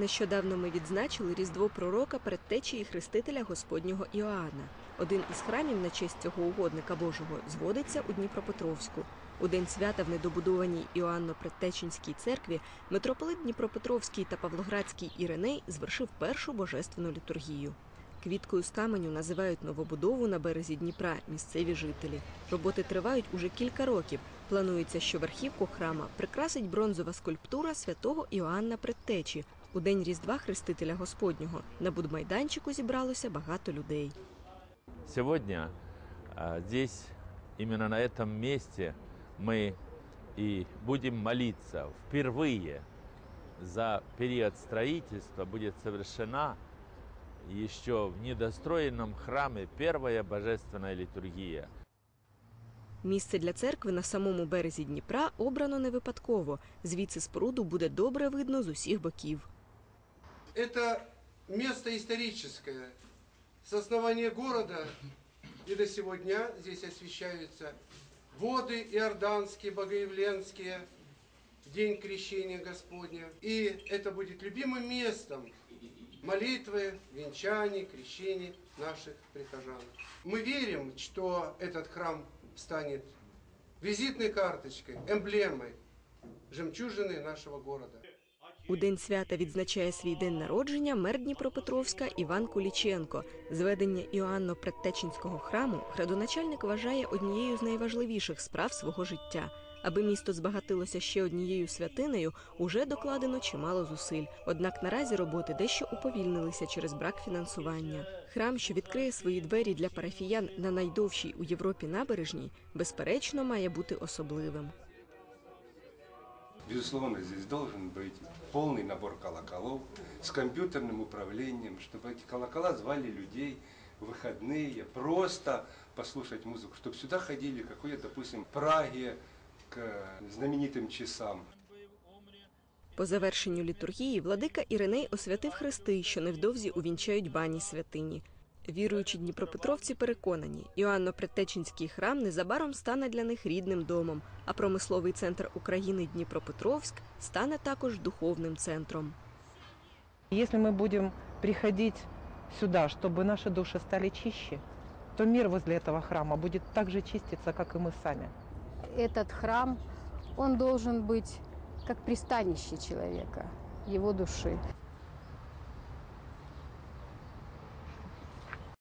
Нещодавно ми відзначили Різдво пророка предтечі і хрестителя Господнього Іоанна. Один із храмів на честь цього угодника Божого зводиться у Дніпропетровську. У день свята в недобудованій Іоанно-Предтеченській церкві митрополит Дніпропетровський та Павлоградський Іриней звершив першу божественну літургію. Квіткою з каменю називають новобудову на березі Дніпра місцеві жителі. Роботи тривають уже кілька років. Планується, що верхівку храма прикрасить бронзова скульптура святого Іоанна Предтечі. У день Різдва Хрестителя Господнього на будмайданчику зібралося багато людей. Сегодня а, здесь, именно на этом месте, мы и будем молиться. Впервые за период строительства будет совершена еще в недостроенном храме первая божественная литургия. Місце для церкви на самому березі Дніпра обрано не випадково. Звідси споруду буде добре видно з усіх боків. Это место историческое. С основания города и до сего дня здесь освещаются воды иорданские, богоявленские, день крещения Господня. И это будет любимым местом молитвы, венчаний, крещений наших прихожан. Мы верим, что этот храм станет визитной карточкой, эмблемой жемчужины нашего города. У день свята відзначає свій день народження мер Дніпропетровська Іван Куліченко. Зведення Іоанно Предтеченського храму градоначальник вважає однією з найважливіших справ свого життя. Аби місто збагатилося ще однією святинею, уже докладено чимало зусиль. Однак наразі роботи дещо уповільнилися через брак фінансування. Храм, що відкриє свої двері для парафіян на найдовшій у Європі набережній, безперечно має бути особливим. Безусловно, здесь должен быть полный набор колоколов с компьютерным управлением, чтобы эти колокола звали людей в выходные, просто послушать музыку, чтобы сюда ходили, какой, допустим, в Праге к знаменитым часам. По завершенню літургії владика Іриней освятив хрести, що невдовзі увінчають бані святині. Віруючі дніпропетровці переконані, Іоанно-Предтеченський храм незабаром стане для них рідним домом, а промисловий центр України Дніпропетровськ стане також духовним центром. Если мы будем приходить сюда, чтобы наши души стали чище, то мир возле этого храма будет так же чиститься, как и мы сами. этот храм, он должен быть как пристанище человека, его души.